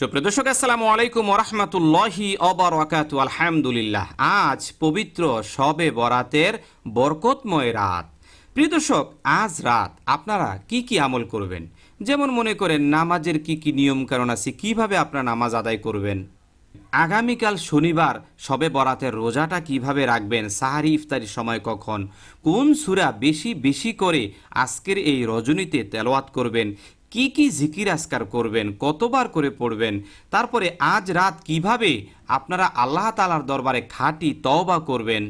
সুপ্রিয় দর্শক, আসসালামু আলাইকুম ওরহমতুল্লাহি অবরাকাতু আলহামদুলিল্লাহ। আজ পবিত্র শবে বরাতের বরকতময় রাত। প্রিয় দর্শক, আজ রাত আপনারা কি কি আমল করবেন? যেমন মনে করেন, নামাজের কি কি নিয়ম কারণ আছে, কীভাবে আপনারা নামাজ আদায় করবেন? আগামীকাল শনিবার সবে বরাতের রোজাটা কীভাবে রাখবেন? সাহারি ইফতারির সময় কখন? কোন সুরা বেশি বেশি করে আজকের এই রজনীতে তেলাওয়াত করবেন? কি কি জিকির আসকার করবেন, কতবার করে পড়বেন, তারপরে আজ রাত কীভাবে আপনারা আল্লাহ তালার দরবারে খাঁটি তওবা করবেন?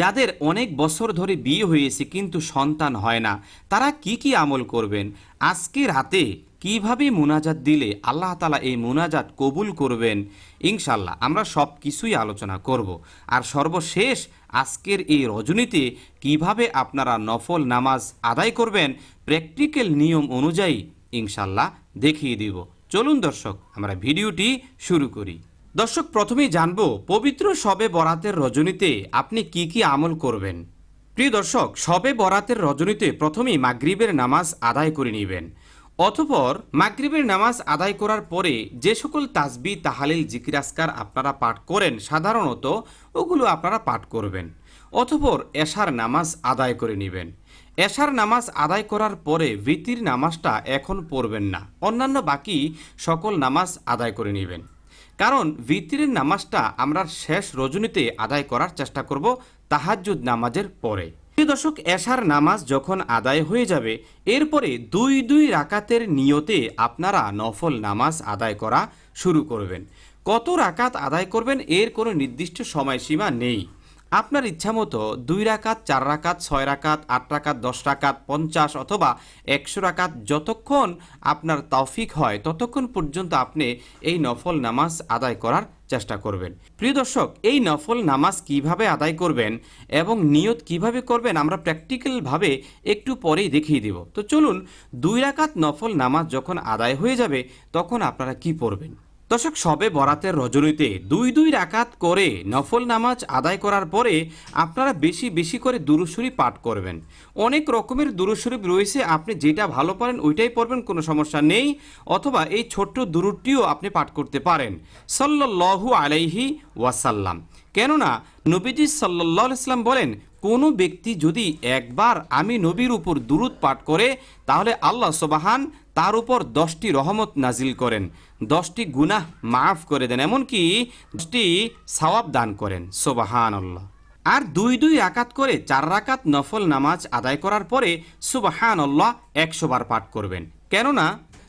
যাদের অনেক বছর ধরে বিয়ে হয়েছে কিন্তু সন্তান হয় না, তারা কি কি আমল করবেন? আজকে রাতে কীভাবে মুনাজাত দিলে আল্লাহ তালা এই মুনাজাত কবুল করবেন? ইনশাল্লাহ আমরা সব কিছুই আলোচনা করব। আর সর্বশেষ আজকের এই রজনীতে কীভাবে আপনারা নফল নামাজ আদায় করবেন, প্র্যাকটিক্যাল নিয়ম অনুযায়ী ইনশাল্লাহ দেখিয়ে দিব। চলুন দর্শক, আমরা ভিডিওটি শুরু করি। দর্শক, প্রথমেই জানব, পবিত্র শবে বরাতের রজনীতে আপনি কি কি আমল করবেন? প্রিয় দর্শক, শবে বরাতের রজনীতে প্রথমেই মাগরিবের নামাজ আদায় করে নেবেন। অতপর মাগরিবের নামাজ আদায় করার পরে যে সকল তাসবি, তাহালিল জিকিরাস্কার আপনারা পাঠ করেন, সাধারণত ওগুলো আপনারা পাঠ করবেন। অতপর এশার নামাজ আদায় করে নেবেন। এশার নামাজ আদায় করার পরে ভিতির নামাজটা এখন পড়বেন না। অন্যান্য বাকি সকল নামাজ আদায় করে নেবেন। কারণ ভিতিরের নামাজটা আমরা শেষ রজনীতে আদায় করার চেষ্টা করব তাহাজ্জুদ নামাজের পরে। দর্শক, এশার নামাজ যখন আদায় হয়ে যাবে, এরপরে দুই দুই রাকাতের নিয়তে আপনারা নফল নামাজ আদায় করা শুরু করবেন। কত রাকাত আদায় করবেন এর কোনো নির্দিষ্ট সময়সীমা নেই। আপনার ইচ্ছামতো দুই রাকাত, চার রাকাত, ছয় রাকাত, আট রাকাত, দশ রাকাত, পঞ্চাশ অথবা একশো রাকাত যতক্ষণ আপনার তৌফিক হয়, ততক্ষণ পর্যন্ত আপনি এই নফল নামাজ আদায় করার চেষ্টা করবেন। প্রিয় দর্শক, এই নফল নামাজ কীভাবে আদায় করবেন এবং নিয়ত কীভাবে করবেন আমরা প্র্যাকটিক্যালভাবে একটু পরেই দেখিয়ে দেব। তো চলুন, দুই রাকাত নফল নামাজ যখন আদায় হয়ে যাবে, তখন আপনারা কি পড়বেন? দর্শক সবে বরাতের রজনীতে দুই দুই রাকাত করে নফল নামাজ আদায় করার পরে আপনারা বেশি বেশি করে দুরুশরী পাঠ করবেন। অনেক রকমের দুরুশরীফ রয়েছে, আপনি যেটা ভালো পারেন ওইটাই পড়বেন, কোনো সমস্যা নেই। অথবা এই ছোট্ট দুরুটিও আপনি পাঠ করতে পারেন। সল্লাল্লাহু আলাইহি ওয়াসাল্লাম। কেননা নবীজি সাল্লাহ ইসলাম বলেন, কোনো ব্যক্তি যদি একবার আমি নবীর উপর দুরুদ পাঠ করে, তাহলে আল্লাহ সোবাহান তার উপর দশটি রহমত নাজিল করেন, দশটি গুনাহ মাফ করে দেন, এমনকি দশটি সওয়াব দান করেন সোবাহান আল্লাহ আর দুই দুই রাকাত করে চার রাকাত নফল নামাজ আদায় করার পরে সুবাহান আল্লাহ একশো বার পাঠ করবেন। কেননা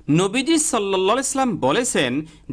নবীজি সাল্লা ইসলাম বলেছেন,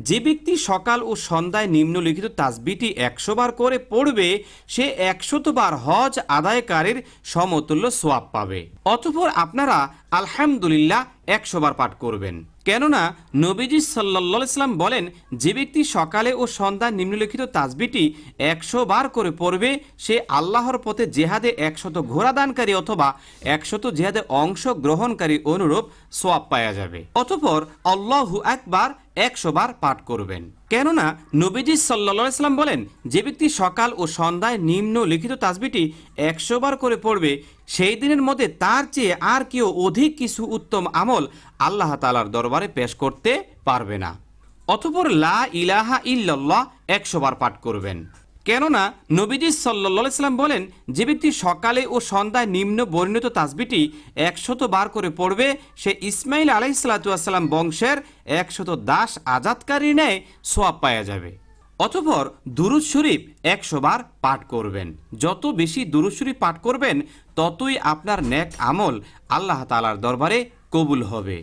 যে ব্যক্তি সকাল ও সন্ধ্যায় নিম্নলিখিত তাজবিটি একশো বার করে পড়বে, সে একশত বার হজ আদায়কারীর সমতুল্য সোয়াব পাবে। অতপর আপনারা আলহামদুলিল্লাহ একশোবার পাঠ করবেন। কেননা, নবীজি সাল্লা ইসলাম বলেন, যে ব্যক্তি সকালে ও সন্ধ্যা নিম্নলিখিত তাজবিটি একশো বার করে পড়বে, সে আল্লাহর পথে জেহাদে একশত ঘোড়াদানকারী অথবা একশত জেহাদে অংশ গ্রহণকারী অনুরূপ সোয়াব পাওয়া যাবে। অতপর আল্লাহু একবার একশো বার পাঠ করবেন। কেননা নবীজি সাল্লা ইসলাম বলেন, যে ব্যক্তি সকাল ও সন্ধ্যায় নিম্ন লিখিত তাসবিটি একশো বার করে পড়বে, সেই দিনের মধ্যে তার চেয়ে আর কেউ অধিক কিছু উত্তম আমল আল্লাহ তালার দরবারে পেশ করতে পারবে না। অথপর লা ইলাহা ইল্লাল্লাহ একশো বার পাঠ করবেন। কেননা নবীজি সাল্লা ইসলাম বলেন, যে ব্যক্তি সকালে ও সন্ধ্যায় নিম্ন বর্ণিত তাসবিটি একশত বার করে পড়বে, সে ইসমাইল আলাই সাল্লাতুয়াসাল্লাম বংশের একশত দাস আজাদকারী নেয় সোয়াব পাওয়া যাবে। অতপর দুরুদ শরীফ একশো বার পাঠ করবেন। যত বেশি দুরুদ শরীফ পাঠ করবেন, ততই আপনার নেক আমল আল্লাহ তালার দরবারে কবুল হবে।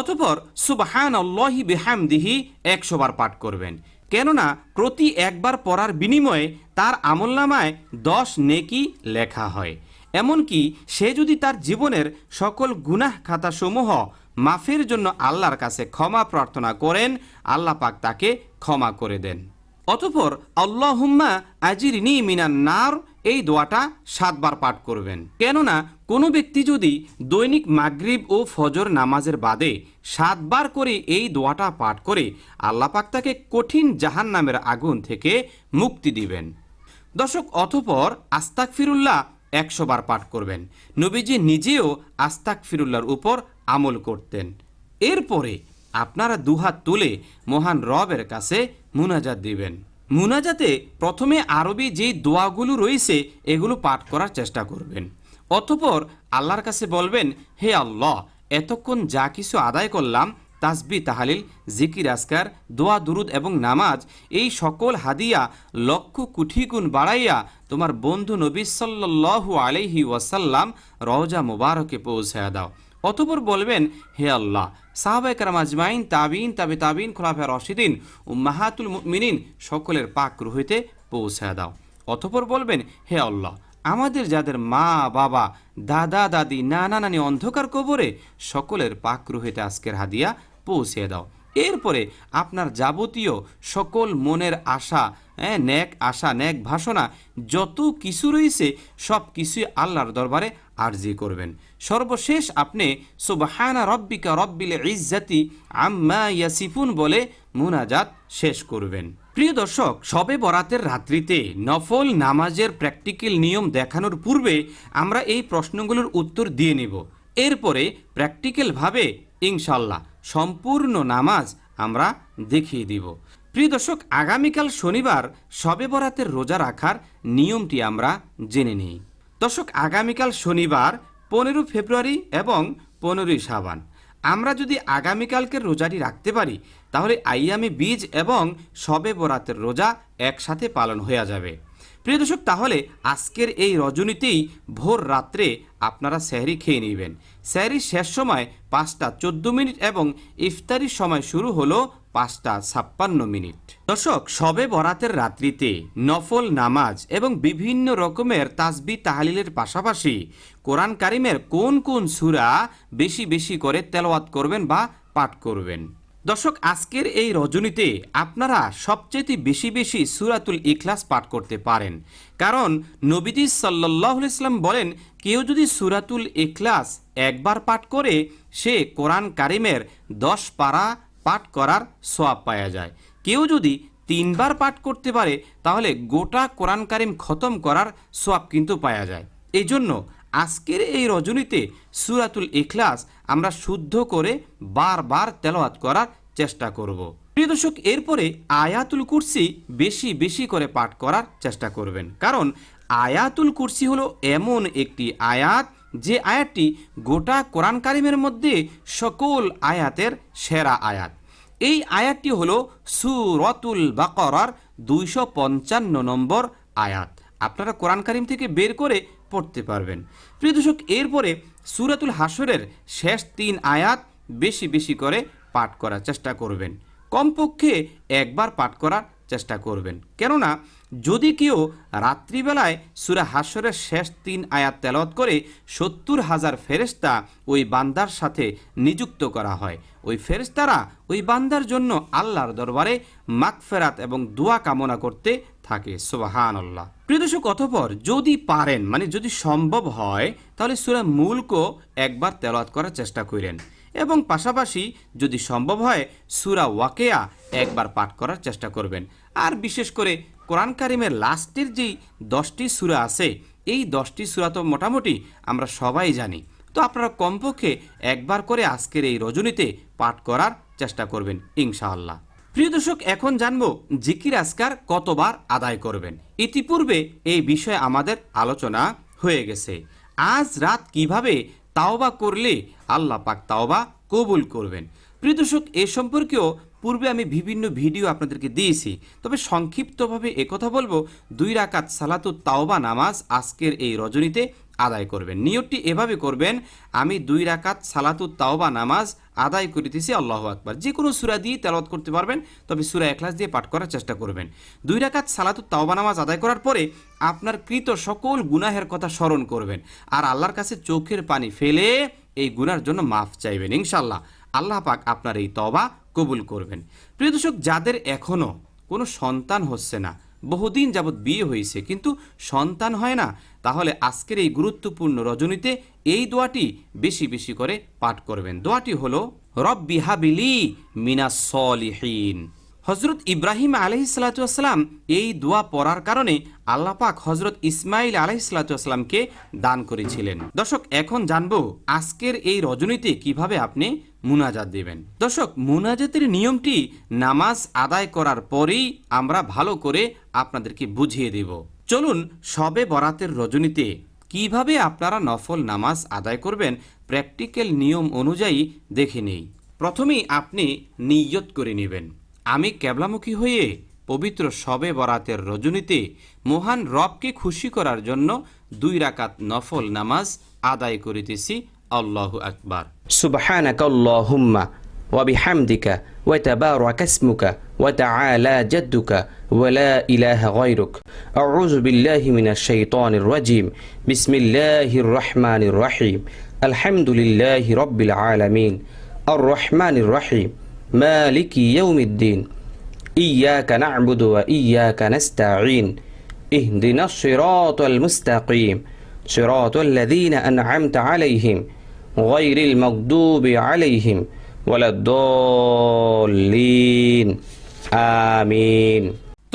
অতপর সুবাহান আল্লাহি বেহামদিহি একশো বার পাঠ করবেন। কেননা প্রতি একবার পড়ার বিনিময়ে তার আমলনামায় দশ নেকি লেখা হয়। এমনকি সে যদি তার জীবনের সকল গুনাহ খাতাসমূহ মাফের জন্য আল্লাহর কাছে ক্ষমা প্রার্থনা করেন, আল্লাহ পাক তাকে ক্ষমা করে দেন। অতপর আল্লাহুম্মা আজিরিনি মিনান নার, এই দোয়াটা সাতবার পাঠ করবেন। কেননা কোনো ব্যক্তি যদি দৈনিক মাগরিব ও ফজর নামাজের বাদে সাতবার করে এই দোয়াটা পাঠ করে আল্লাহ পাক তাকে কঠিন জাহান নামের আগুন থেকে মুক্তি দিবেন। দর্শক, অতপর আস্তাক ফিরুল্লাহ একশো বার পাঠ করবেন। নবীজি নিজেও আস্তাক ফিরুল্লার উপর আমল করতেন। এরপরে আপনারা দুহাত তুলে মহান রবের কাছে মুনাজাত দিবেন। মুনাজাতে প্রথমে আরবি যেই দোয়াগুলো রয়েছে, এগুলো পাঠ করার চেষ্টা করবেন। অতপর আল্লাহর কাছে বলবেন, হে আল্লাহ, এতক্ষণ যা কিছু আদায় করলাম তাসবি তাহালিল, জিকির আসকার দোয়া, দুরুদ এবং নামাজ, এই সকল হাদিয়া লক্ষ কোটি গুণ বাড়াইয়া তোমার বন্ধু নবী সাল্লাল্লাহু আলাইহি ওয়াসাল্লাম রওজা মুবারকে পৌঁছায়া দাও। অতপর বলবেন, হে আল্লাহ সাহাবায়ে কারাম তাবিন তাবে তাবিন খোলাফা রশিদিন ও মাহাতুল মিনিন সকলের পাক রুহিতে পৌঁছায়া দাও। অতপর বলবেন, হে আল্লাহ আমাদের যাদের মা, বাবা, দাদা, দাদি, নানা, নানি অন্ধকার কবরে, সকলের পাক রুহিতে আজকের হাদিয়া পৌঁছে দাও। এরপরে আপনার যাবতীয় সকল মনের আশা হ্যাঁ ন্যাক আশা, ন্যাক ভাষণা, যত কিছু রয়েছে, সব কিছুই আল্লাহর দরবারে আরজি করবেন। সর্বশেষ আপনি সুবহানা রব্বিকা রব্বিল ইজ্জাতি আম্মা ইয়াসিফুন বলে মুনাজাত শেষ করবেন। প্রিয় দর্শক, সবে বরাতের রাত্রিতে নফল নামাজের প্র্যাকটিক্যাল নিয়ম দেখানোর পূর্বে আমরা এই প্রশ্নগুলোর উত্তর দিয়ে নেব। এরপরে প্র্যাকটিক্যালভাবে ইনশাল্লাহ সম্পূর্ণ নামাজ আমরা দেখিয়ে দিব। প্রিয় দর্শক, আগামীকাল শনিবার সবে বরাতের রোজা রাখার নিয়মটি আমরা জেনে নিই। দর্শক, আগামীকাল শনিবার পনেরো ফেব্রুয়ারি এবং পনেরোই সাবান আমরা যদি আগামীকালকের রোজাটি রাখতে পারি, তাহলে আইয়ামে বীজ এবং সবে বরাতের রোজা একসাথে পালন হয়ে যাবে। প্রিয় দর্শক, তাহলে আজকের এই রজনীতেই ভোর রাত্রে আপনারা স্যারি খেয়ে নেবেন। স্যারির শেষ সময় পাঁচটা চোদ্দ মিনিট এবং ইফতারির সময় শুরু হলো পাঁচটা ছাপ্পান্ন মিনিট। দর্শক, সবে বরাতের রাত্রিতে নফল নামাজ এবং বিভিন্ন রকমের তাসবি তাহালিলের পাশাপাশি কোরআন কারিমের কোন কোন সুরা বেশি বেশি করে তেলাওয়াত করবেন বা পাঠ করবেন? দর্শক, আজকের এই রজনীতে আপনারা সবচেয়ে বেশি বেশি সুরাতুল ইখলাস পাঠ করতে পারেন। কারণ নবীজি সাল্লাহ ইসলাম বলেন, কেউ যদি সুরাতুল ইখলাস একবার পাঠ করে, সে কোরআন কারিমের দশ পারা পাঠ করার সোয়াব পাওয়া যায়। কেউ যদি তিনবার পাঠ করতে পারে, তাহলে গোটা কোরআন কারিম খতম করার সোয়াব কিন্তু পাওয়া যায়। এই জন্য আজকের এই রজনীতে সুরাতুল ইখলাস আমরা শুদ্ধ করে বারবার তেলাওয়াত করার চেষ্টা করব। প্রিয় দর্শক, এরপরে আয়াতুল কুরসি বেশি বেশি করে পাঠ করার চেষ্টা করবেন। কারণ আয়াতুল কুরসি হলো এমন একটি আয়াত যে আয়াতটি গোটা কোরআন কারিমের মধ্যে সকল আয়াতের সেরা আয়াত। এই আয়াতটি হল সুরতুল বাকরার দুইশো পঞ্চান্ন নম্বর আয়াত। আপনারা কোরআন কারিম থেকে বের করে পড়তে পারবেন। প্রিয় দর্শক, এরপরে সুরাতুল হাসরের শেষ তিন আয়াত বেশি বেশি করে পাঠ করার চেষ্টা করবেন। কমপক্ষে একবার পাঠ করার চেষ্টা করবেন। কেননা, যদি কেউ রাত্রিবেলায় সুরা হাসরের শেষ তিন আয়াত তেলত করে, সত্তর হাজার ফেরেস্তা ওই বান্দার সাথে নিযুক্ত করা হয়। ওই ফেরেস্তারা ওই বান্দার জন্য আল্লাহর দরবারে মাগফেরাত এবং দোয়া কামনা করতে থাকে। সোবাহান আল্লাহ প্রিয়দর্শক অতপর যদি পারেন মানে যদি সম্ভব হয়, তাহলে সুরা মূলকও একবার তেলাওয়াত করার চেষ্টা করেন। এবং পাশাপাশি যদি সম্ভব হয়, সুরা ওয়াকেয়া একবার পাঠ করার চেষ্টা করবেন। আর বিশেষ করে কোরআন কারিমের লাস্টের যেই দশটি সুরা আছে, এই দশটি সুরা তো মোটামুটি আমরা সবাই জানি। তো আপনারা কমপক্ষে একবার করে আজকের এই রজনীতে পাঠ করার চেষ্টা করবেন, ইনশাআল্লাহ। প্রিয় দর্শক, এখন জানব জিকির আজকার কতবার আদায় করবেন। ইতিপূর্বে এই বিষয়ে আমাদের আলোচনা হয়ে গেছে। আজ রাত কীভাবে তাওবা করলে আল্লাহ পাক তাওবা কবুল করবেন। প্রিয় দর্শক, এ সম্পর্কেও পূর্বে আমি বিভিন্ন ভিডিও আপনাদেরকে দিয়েছি। তবে সংক্ষিপ্তভাবে একথা বলব, দুই রাকাত সালাতু তাওবা নামাজ আজকের এই রজনীতে আদায় করবেন। নিয়তটি এভাবে করবেন, আমি দুই রাকাত সালাতু তাওবা নামাজ আদায় করিতেছি, আল্লাহ আকবার। যে কোনো সুরা দিয়ে তেলাওয়াত করতে পারবেন, তবে সুরা এখলাস দিয়ে পাঠ করার চেষ্টা করবেন। দুই রাকাত সালাতু তাওবা নামাজ আদায় করার পরে আপনার কৃত সকল গুনাহের কথা স্মরণ করবেন। আর আল্লাহর কাছে চোখের পানি ফেলে এই গুনার জন্য মাফ চাইবেন ইনশাল্লাহ আল্লাহ পাক আপনার এই তবা কবুল করবেন। প্রিয় দর্শক, যাদের এখনও কোনো সন্তান হচ্ছে না, বহুদিন যাবৎ বিয়ে হয়েছে, কিন্তু সন্তান হয় না, তাহলে আজকের এই গুরুত্বপূর্ণ রজনীতে এই দোয়াটি বেশি বেশি করে পাঠ করবেন। দোয়াটি হলো, রব্বি হাবিলি মিনা সলিহীন। হজরত ইব্রাহিম আলহি সালাতাম এই দোয়া পড়ার কারণে আল্লাহ পাক হজরত ইসমাইল আলহি সালাতামকে দান করেছিলেন। দর্শক, এখন জানব আজকের এই রজনীতে কীভাবে আপনি মুনাজাত দিবেন। দর্শক, মুনাজাতের নিয়মটি নামাজ আদায় করার পরেই আমরা ভালো করে আপনাদেরকে বুঝিয়ে দেব। চলুন, সবে বরাতের রজনীতে কীভাবে আপনারা নফল নামাজ আদায় করবেন প্র্যাকটিক্যাল নিয়ম অনুযায়ী দেখে নেই। প্রথমেই আপনি নিয়ত করে নেবেন। আমি ক্যাবলামুখী হয়ে পবিত্র শবে বরাতের রজনীতে মহান রবকে খুশি করার জন্য দুই রাকাত নফল নামাজ আদায় করিতেছি আল্লাহু আকবার سبحانك اللهم وبحمدك وتبارك اسمك وتعالى جدك ولا إله غيرك أعوذ بالله من الشيطان الرجيم بسم الله الرحمن الرحيم الحمد لله رب العالمين الرحمن الرحيم مالك يوم الدين إياك نعبد وإياك نستعين اهدنا الصراط المستقيم صراط الذين أنعمت عليهم غير المغضوب عليهم ولا الضالين آمين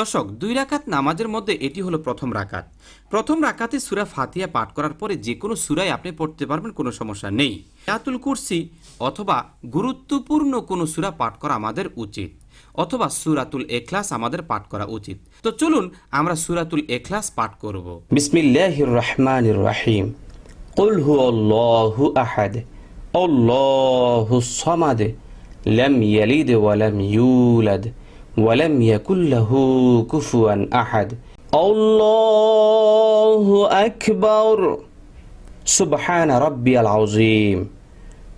দর্শক দুই রাকাত নামাজের মধ্যে এটি হলো প্রথম রাকাত প্রথম রাকাতে সুরা ফাতিয়া পাঠ করার পরে যে কোনো সুরাই আপনি পড়তে পারবেন কোনো সমস্যা নেই আয়াতুল কুরসি অথবা গুরুত্বপূর্ণ কোনো সুরা পাঠ করা আমাদের উচিত অথবা সুরাতুল এখলাস আমাদের পাঠ করা উচিত তো চলুন আমরা সুরাতুল এখলাস পাঠ করব بسم الله الرحمن الرحيم قل هو الله أحد الله الصمد لم يلد ولم يولد ولم يكن له كفوا أحد الله أكبر سبحان ربي العظيم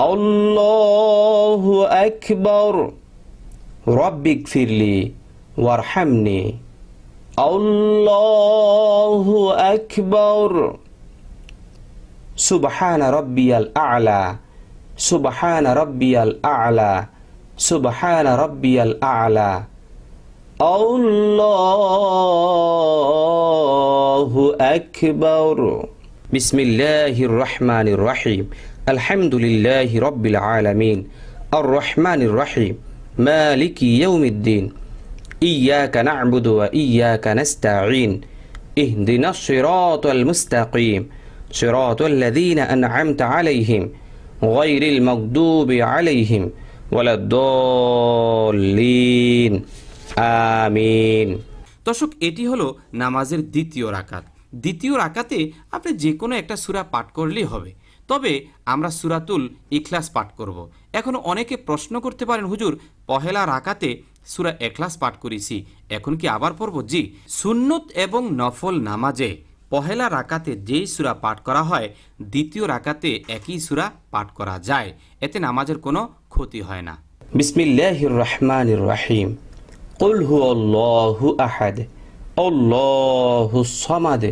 الله أكبر رب اغفر لي وارحمني الله أكبر سبحان ربي الأعلى سبحان ربي الأعلى سبحان ربي الأعلى الله أكبر بسم الله الرحمن الرحيم الحمد لله رب العالمين الرحمن الرحيم مالك يوم الدين إياك نعبد وإياك نستعين اهدنا الصراط المستقيم صراط الذين أنعمت عليهم غير المغضوب عليهم ولا الضالين آمين দর্শক এটি হলো নামাজের দ্বিতীয় রাকাত দ্বিতীয় রাকাতে আপনি যে কোনো একটা সুরা পাঠ করলেই হবে তবে আমরা সুরাতুল ইখলাস পাঠ করব। এখন অনেকে প্রশ্ন করতে পারেন হুজুর পহেলা রাকাতে সুরা এখলাস পাঠ করেছি এখন কি আবার পড়ব জি সুন্নত এবং নফল নামাজে পহেলা রাকাতে যেই সুরা পাঠ করা হয় দ্বিতীয় রাকাতে একই সুরা পাঠ করা যায় এতে নামাজের কোনো ক্ষতি হয় না بسم الله الرحمن الرحيم قل هو الله أحد الله الصمد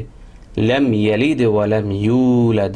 لم يلد ولم يولد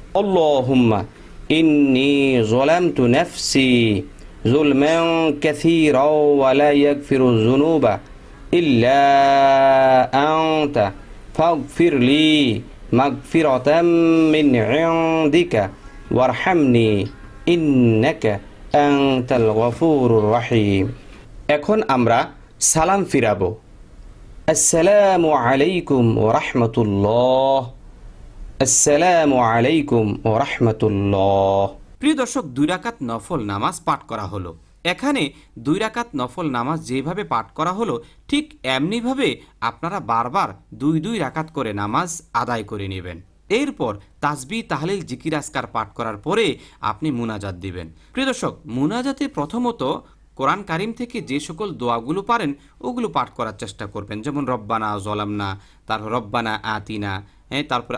اللهم إني ظلمت نفسي ظلما كثيرا ولا يغفر الذنوب إلا أنت فاغفر لي مغفرة من عندك وارحمني إنك أنت الغفور الرحيم এখন আমরা সালাম ফিরাবো আসসালামু আলাইকুম ওরহমতুল্লাহ আসসালামু আলাইকুম ওরহমতুল্লাহ প্রিয় দর্শক, দুই রাকাত নফল নামাজ পাঠ করা হলো। এখানে দুই রাকাত নফল নামাজ যেভাবে পাঠ করা হলো, ঠিক এমনিভাবে আপনারা বারবার দুই দুই রাকাত করে নামাজ আদায় করে নেবেন। এরপর তাসবি, তাহলিল, জিকির আসকার পাঠ করার পরে আপনি মুনাজাত দিবেন। প্রিয় দর্শক, মুনাজাতে প্রথমত কোরআন কারিম থেকে যে সকল দোয়াগুলো পারেন, ওগুলো পাঠ করার চেষ্টা করবেন। যেমন, রব্বানা জলামনা তার রব্বানা আতিনা হ্যাঁ তারপরে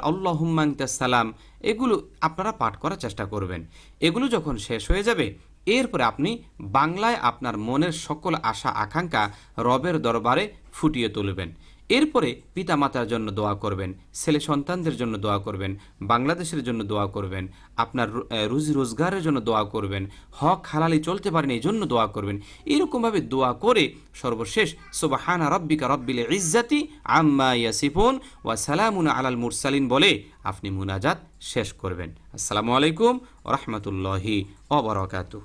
সালাম, এগুলো আপনারা পাঠ করার চেষ্টা করবেন। এগুলো যখন শেষ হয়ে যাবে, এরপরে আপনি বাংলায় আপনার মনের সকল আশা, আকাঙ্ক্ষা রবের দরবারে ফুটিয়ে তুলবেন। এরপরে পিতা মাতার জন্য দোয়া করবেন, ছেলে সন্তানদের জন্য দোয়া করবেন, বাংলাদেশের জন্য দোয়া করবেন, আপনার রুজি রোজগারের জন্য দোয়া করবেন, হক হালালি চলতে পারেন, এই জন্য দোয়া করবেন। এরকমভাবে দোয়া করে সর্বশেষ, সুবাহানা রব্বিকা রব্বিল ইজ্জাতি আম্মা ইয়াসিফুন ওয়া সালামুন আলাল মুরসালিন বলে আপনি মুনাজাত শেষ করবেন। আসসালামু আলাইকুম রহমতুল্লাহি অবরকাতু